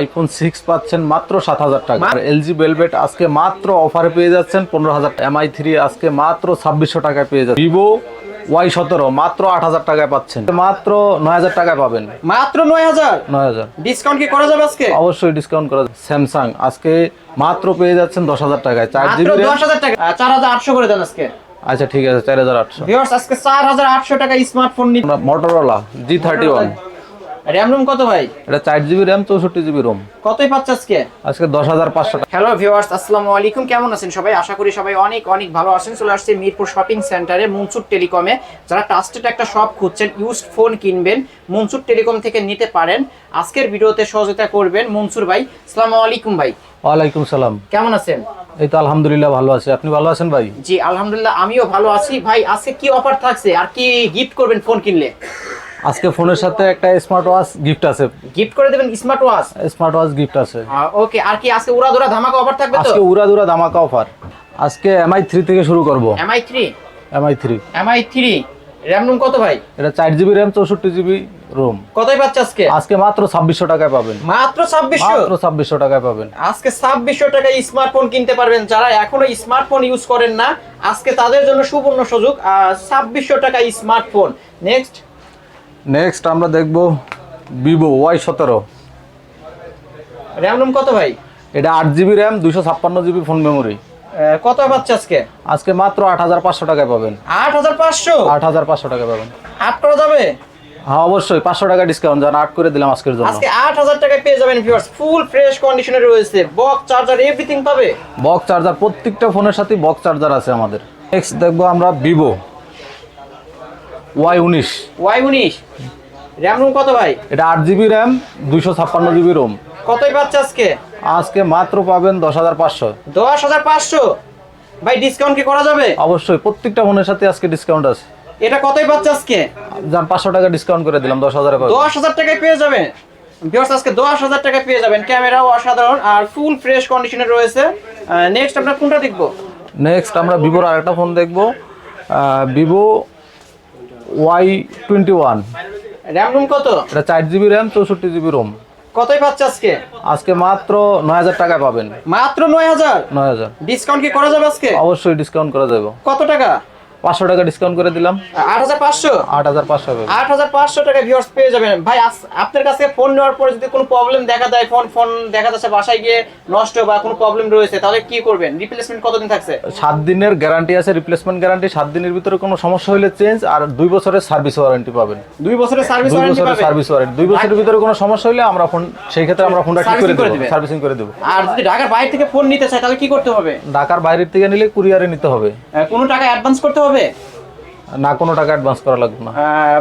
IPhone six পাচ্ছেন মাত্র সাত হাজার টাকা। আর এলজি বেলভেট আজকে মাত্র অফারে পেয়ে যাচ্ছেন পনেরো হাজার এমআই থ্রি আজকে মাত্র ছাব্বিশশো টাকায় পেয়ে যাচ্ছেন। ভিভো ওয়াই সতেরো মাত্র আট হাজার টাকায় পাচ্ছেন। মাত্র নয় হাজার টাকায় পাবেন। মাত্র নয় হাজার নয় হাজার ডিসকাউন্ট কি করা যাবে আজকে? অবশ্যই ডিসকাউন্ট করা যাবে। স্যামসাং আজকে মাত্র পেয়ে যাচ্ছেন দশ হাজার টাকায়। চার জিবি দশ হাজার টাকা। চার হাজার আটশো করে দেন আজকে। আচ্ছা ঠিক আছে চার হাজার আটশো আজকে চার হাজার আটশো টাকা স্মার্টফোন নিতে Motorola G thirty one RAM ROM কত ভাই? এটা চার জিবি র্যাম চৌষট্টি জিবি রোম। কতই পাচ্ছে আজকে? আজকে দশ হাজার পাঁচশো টাকা। হ্যালো ভিউয়ার্স আসসালামু আলাইকুম। কেমন আছেন সবাই? আশা করি সবাই অনেক অনেক ভালো আছেন। চলে আসছে মিরপুর শপিং সেন্টারে মনসুর টেলিকমে। যারা ট্রাস্টেড একটা শপ খুঁজছেন ইউজড ফোন কিনবেন মনসুর টেলিকম থেকে নিতে পারেন। আজকের ভিডিওতে সহযোগিতা করবেন মনসুর ভাই। আসসালামু আলাইকুম ভাই। ওয়ালাইকুম সালাম। কেমন আছেন? এই তো আলহামদুলিল্লাহ ভালো আছি। আপনি ভালো আছেন ভাই? জি আলহামদুলিল্লাহ আমিও ভালো আছি। ভাই আজকে কি অফার থাকছে? আর কি গিফট করবেন ফোন কিনলে? আজকে ফোনের সাথে একটা স্মার্ট ওয়াচ গিফট আছে। গিফট করে দেবেন smart watch smart watch gift আছে। ওকে আর কি আজকে উড়াধুরা ধামাকা অফার থাকবে তো? আজকে উড়া দুরা ধামাকা অফার আজকে এমআই থ্রি থেকে শুরু করব। Mi three Mi three Mi three RAM ROM কত ভাই? এটা চার জিবি র্যাম চৌষট্টি জিবি রোম কতই পাচ্ছে আজকে? আজকে মাত্র ছাব্বিশশো টাকায় পাবেন। মাত্র ছাব্বিশশো? মাত্র ছাব্বিশশো টাকায় পাবেন। আজকে ছাব্বিশশো টাকায় স্মার্টফোন কিনতে পারবেন যারা এখনও স্মার্টফোন ইউজ করেন না। আজকে তাদের জন্য সুবর্ণ সুযোগ ছাব্বিশশো টাকায় স্মার্টফোন নেক্সট নেক্সট আমরা দেখব ভিভো ওয়াই সতেরো। র্যাম রুম কত ভাই? এটা আট জিবি র্যাম দুশো ছাপ্পান্ন জিবি ফোন মেমোরি কত পাচ্ছে আজকে? আজকে মাত্র আট হাজার পাঁচশো টাকায় পাবেন। আট হাজার পাঁচশো? আট হাজার পাঁচশো টাকায় পাবেন। আট করা যাবে? হ্যাঁ অবশ্যই পাঁচশো টাকা ডিসকাউন্ট যান আট করে দিলাম আজকের জন্য। আজকে আট হাজার টাকায় পেয়ে যাবেন ভিউয়ার্স ফুল ফ্রেশ কন্ডিশনে রয়েছে বক্স চার্জার এভরিথিং পাবে। বক্স চার্জার প্রত্যেকটা ফোনের সাথে বক্স চার্জার আছে আমাদের। নেক্সট দেখব আমরা ভিভো ওয়াই উনিশ। ওয়াই উনিশ। র্যাম রুম কত ভাই? এটা আট জিবি র্যাম দুশো ছাপ্পান্ন জিবি রোম কতই পাচ্ছে আজকে? আজকে মাত্র পাবেন দশ হাজার পাঁচশো। দশ হাজার পাঁচশো? ভাই ডিসকাউন্ট কি করা যাবে? অবশ্যই প্রত্যেকটা ফোনের সাথে আজকে ডিসকাউন্ট আছে। এটা কতই পাচ্ছে আজকে? যান পাঁচশো টাকা ডিসকাউন্ট করে দিলাম দশ হাজারে দশ হাজার টাকায় পেয়ে যাবেন। ভিউয়ার্স আজকে দশ হাজার টাকায় পেয়ে যাবেন। ক্যামেরাও অসাধারণ আর ফুল ফ্রেশ কন্ডিশনে রয়েছে। নেক্সট আমরা কোনটা দেখব? নেক্সট আমরা ভিভোর আরেকটা ফোন দেখব। Vivo Y twenty one RAM ROM কত? এটা চার জিবি র্যাম চৌষট্টি জিবি রোম কতই পাচ্ছে আজকে? আজকে মাত্র নয় হাজার টাকা পাবেন। মাত্র নয় হাজার? নয় হাজার। ডিসকাউন্ট কি করা যাবে আজকে? অবশ্যই ডিসকাউন্ট করা যাবে। কত টাকা? পাঁচশো টাকা ডিসকাউন্ট করে দিলাম। আট হাজার পাঁচশো? আট হাজার পাঁচশো আট হাজার পাঁচশো টাকা ভিউয়ার্স পেয়ে যাবেন। ভাই আপনার কাছে ফোন নেওয়ার পরে যদি কোনো প্রবলেম দেখা দেয় ফোন ফোন দেখা যাচ্ছে বাসায় গিয়ে নষ্ট বা কোনো প্রবলেম রয়েছে তাহলে কি করবেন? রিপ্লেসমেন্ট কতদিন থাকছে? সাত দিনের গ্যারান্টি আছে রিপ্লেসমেন্ট গ্যারান্টি সাত দিনের ভিতরে কোনো সমস্যা হলে চেঞ্জ আর দুই বছরের সার্ভিস ওয়ারেন্টি পাবেন। দুই বছরের সার্ভিস দুই বছরের সার্ভিস ওয়ারেন্টি দুই বছরের ভিতরে কোনো সমস্যা হলে আমরা ফোন সেই ক্ষেত্রে আমরা ফোনটা ঠিক করে দেবো। সার্ভিসিং করে দেবো। আর যদি ঢাকার বাইরে থেকে ফোন নিতে চায় তাহলে কি করতে হবে? ঢাকার বাইরের থেকে নিলে কুরিয়ারে নিতে হবে। কোনো টাকা অ্যাডভান্স করতে হবে? না কোনো টাকা অ্যাডভান্স করা লাগবে না।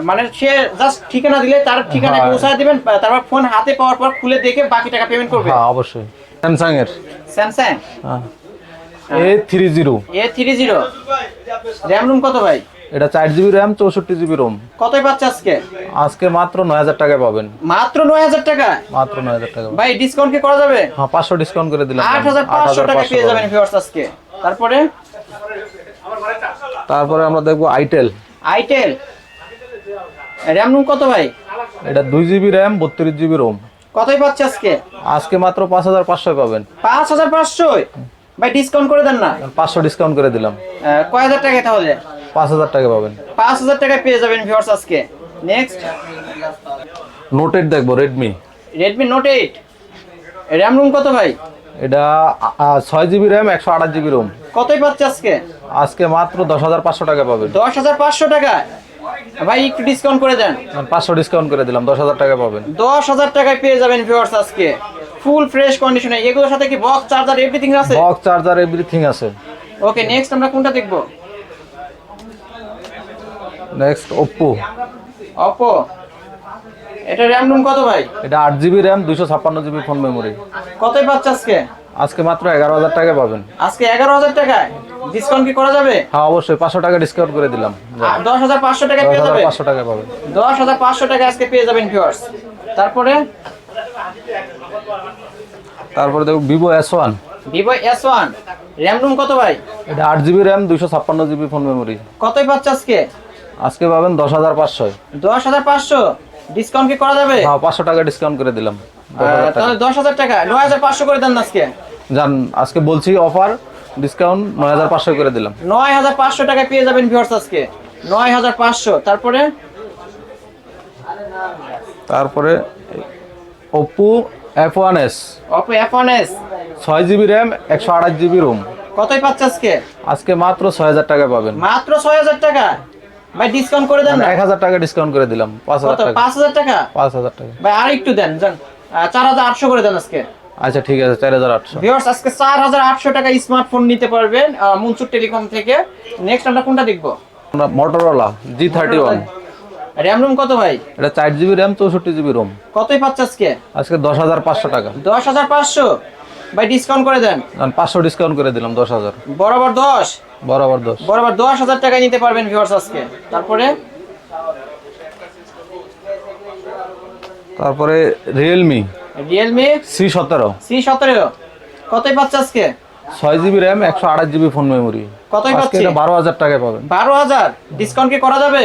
মানে সে জাস্ট ঠিকানা দিলে তার ঠিকানায় হ্যাঁ। পৌঁছায় দিবেন তারপর ফোন হাতে পাওয়ার পর খুলে দেখে বাকি টাকা পেমেন্ট করবে। হ্যাঁ অবশ্যই। স্যামসাং এর স্যামসাং হ্যাঁ। A three zero A three zero RAM ROM কত ভাই? এটা চার জিবি র্যাম চৌষট্টি জিবি রোম কতই পাচ্ছে আজকে? আজকে মাত্র নয় হাজার টাকায় পাবেন। মাত্র নয় হাজার টাকা? মাত্র নয় হাজার টাকা ভাই ডিসকাউন্ট কি করা যাবে? হ্যাঁ পাঁচশো ডিসকাউন্ট করে দিলাম। আট হাজার পাঁচশো টাকা পেয়ে যাবেন ভিউয়ার্স আজকে। তারপরে? তারপরে আমরা দেখব আইটেল। আইটেল? র্যাম রুম কত ভাই? এটা দুই জিবি র্যাম বত্রিশ জিবি রোম কতই পাচ্ছে আজকে? আজকে মাত্র পাঁচ হাজার পাঁচশোয় পাবেন। পাঁচ হাজার পাঁচশো? ভাই ডিসকাউন্ট করে দেন না? পাঁচশো ডিসকাউন্ট করে দিলাম। কয় হাজার টাকা তাহলে? পাঁচ হাজার টাকা পাবেন। পাঁচ হাজার টাকায় পেয়ে যাবেন ভিউয়ার্স আজকে। নেক্সট নোটেড দেখব Redmi Redmi Note eight RAM ROM কত ভাই? এটা ছয় জিবি র্যাম একশো আঠাশ জিবি রোম কতই পাচ্ছে আজকে? আজকে মাত্র দশ হাজার পাঁচশো টাকা পাবেন। দশ হাজার পাঁচশো টাকা? ভাই একটু ডিসকাউন্ট করে দেন। পাঁচশো ডিসকাউন্ট করে দিলাম দশ হাজার টাকা পাবেন। দশ হাজার টাকায় পেয়ে যাবেন ভিউয়ার্স আজকে। ফুল ফ্রেশ কন্ডিশনে এগুলোর সাথে কি বক্স চার্জার এভরিথিং আছে? বক্স চার্জার এভরিথিং আছে। ওকে নেক্সট আমরা কোনটা দেখব? নেক্সট ওপ্পো অপো এটা র্যাম রুম কত ভাই? এটা আট জিবি র্যাম দুশো ছাপ্পান্ন জিবি ফোন মেমোরি কতই পাচ্ছে আজকে? আজকে মাত্র এগারো হাজার টাকা পাবেন। আজকে এগারো হাজার টাকায়? ডিসকাউন্ট কি করা যাবে? হ্যাঁ অবশ্যই পাঁচশো টাকা ডিসকাউন্ট করে দিলাম। দশ হাজার পাঁচশো দশ পেয়ে হাজার যাবে পাঁচশো টাকা পাবেন। দশ হাজার পাঁচশো টাকা আজকে পেয়ে যাবেন ভিউয়ার্স তারপরে? তারপরে দেখো Vivo S one Vivo S one RAM ROM কত ভাই? এটা আট জিবি র্যাম দুশো ছাপ্পান্ন জিবি ফোন মেমোরি কতই পাচ্ছে আজকে? আজকে পাবেন দশ হাজার পাঁচশো। দশ হাজার পাঁচশো? ডিসকাউন্ট কি করা যাবে? হ্যাঁ পাঁচশো টাকা ডিসকাউন্ট করে দিলাম। টাকা। তাহলে দশ হাজার টাকা। নয় হাজার পাঁচশো করে দেন আজকে। যান আজকে বলছি অফার ডিসকাউন্ট নয় হাজার পাঁচশো করে দিলাম। নয় হাজার পাঁচশো টাকায় পেয়ে যাবেন ভিউয়ার্স আজকে। নয় হাজার পাঁচশো তারপরে? তারপরে Oppo F one S Oppo F one S ছয় জিবি র্যাম একশো আঠাশ জিবি রুম কতই পাচ্ছে আজকে? আজকে মাত্র ছয় হাজার টাকা পাবেন। মাত্র ছয় হাজার টাকা? ভাই ডিসকাউন্ট করে দেন এক হাজার টাকা ডিসকাউন্ট করে দিলাম পাঁচ হাজার টাকা। পাঁচ হাজার টাকা? পাঁচ হাজার টাকা। ভাই আর একটু দেন যান চার হাজার আটশো করে দেন আজকে। আচ্ছা ঠিক আছে চার হাজার আটশো। ভিউয়ার্স আজকে চার হাজার আটশো টাকা স্মার্টফোন নিতে পারবেন মুনসুর টেলিকম থেকে। নেক্সট আমরা কোনটা দেখব? G thirty one RAM ROM কত ভাই? এটা চার জিবি র্যাম চৌষট্টি জিবি রোম কতই পাচ্ছে আজকে? আজকে দশ হাজার পাঁচশো টাকা। দশ হাজার পাঁচশো? ভাই ডিসকাউন্ট করে দেন। পাঁচশো ডিসকাউন্ট করে দিলাম দশ হাজার। বরাবর দশ? বরাবর দশ। বরাবর দশ হাজার টাকায় নিতে পারবেন ভিউয়ার্স আজকে। তারপরে? তারপরে রিয়েলমি রিয়েলমি সি সতেরো। সি সতেরো। কতই পাচ্ছে আজকে? ছয় জিবি র্যাম একশো আঠাশ জিবি ফোন মেমোরি কতই পাচ্ছে? এটা বারো হাজার টাকায় পাবেন। বারো হাজার? ডিসকাউন্ট কি করা যাবে?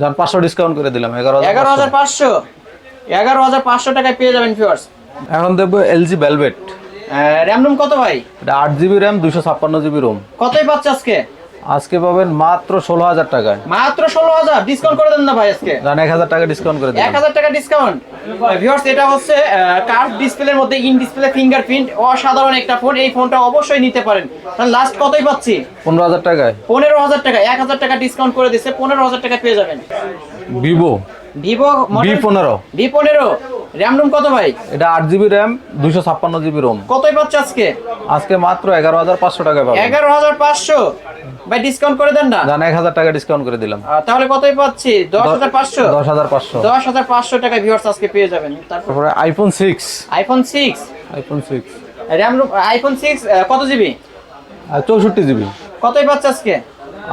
যান পাঁচশো ডিসকাউন্ট করে দিলাম এগারো এগারো হাজার পাঁচশো। এগারো হাজার পাঁচশো টাকায় পেয়ে যাবেন ভিউয়ার্স এখন দেখব এলজি ভেলভেট র্যাম রুম কত ভাই এটা আট জিবি র্যাম দুশো ছাপ্পান্ন জিবি রোম কতই পাচ্ছে আজকে? আজকে পাবেন মাত্র ষোলো হাজার টাকায়। মাত্র ষোলো হাজার ডিসকাউন্ট করে দেন না ভাই আজকে? যান এক হাজার টাকা ডিসকাউন্ট করে দেন এক হাজার টাকা ডিসকাউন্ট ভিউয়ার্স এটা হচ্ছে কার্ভ ডিসপ্লের মধ্যে ইন ডিসপ্লে ফিঙ্গারপ্রিন্ট অসাধারণ একটা ফোন এই ফোনটা অবশ্যই নিতে পারেন। তাহলে লাস্ট কতই পাচ্ছি? পনেরো হাজার টাকায়। পনেরো হাজার টাকা এক হাজার টাকা ডিসকাউন্ট করে দিচ্ছে পনেরো হাজার টাকা পেয়ে যাবেন। ভিভো ভিভো বি পনেরো। ভি পনেরো। র্যাম রুম কত ভাই? এটা আট জিবি র্যাম দুশো ছাপ্পান্ন জিবি রোম কতই পাচ্ছে আজকে? আজকে মাত্র এগারো হাজার পাঁচশো টাকায় পাবেন। এগারো হাজার পাঁচশো? ভাই ডিসকাউন্ট করে দেন না? যান এক হাজার টাকা ডিসকাউন্ট করে দিলাম। তাহলে কতই পাচ্ছি? দশ হাজার পাঁচশো? দশ হাজার পাঁচশো। দশ হাজার পাঁচশো টাকা ভিউয়ার্স আজকে পেয়ে যাবেন। তারপরে iPhone six iPhone six iPhone six RAM ROM iPhone six কত জিবি চৌষট্টি জিবি কতই পাচ্ছে আজকে?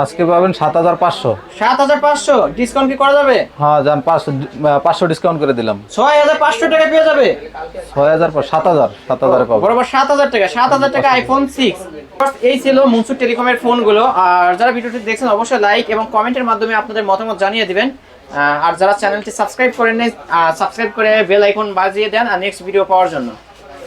আজকে পাবেন সাত হাজার পাঁচশো। সাত হাজার পাঁচশো? ডিসকাউন্ট কি করা যাবে? হ্যাঁ যান পাঁচশো পাঁচশো ডিসকাউন্ট করে দিলাম। ছয় হাজার পাঁচশো টাকা পেয়ে যাবে? ছয় হাজার সাত হাজার সাত হাজারে পাবো। বরাবর সাত হাজার টাকা সাত হাজার টাকা আইফোন সিক্স এই ছিল মনসুর টেলিকমের ফোনগুলো। আর যারা ভিডিওটি দেখছেন অবশ্যই লাইক এবং কমেন্টের মাধ্যমে আপনাদের মতামত জানিয়ে দিবেন। আর যারা চ্যানেলটি সাবস্ক্রাইব করেন সাবস্ক্রাইব করে বেল আইকন বাজিয়ে দেন আর নেক্সট ভিডিও পাওয়ার জন্য।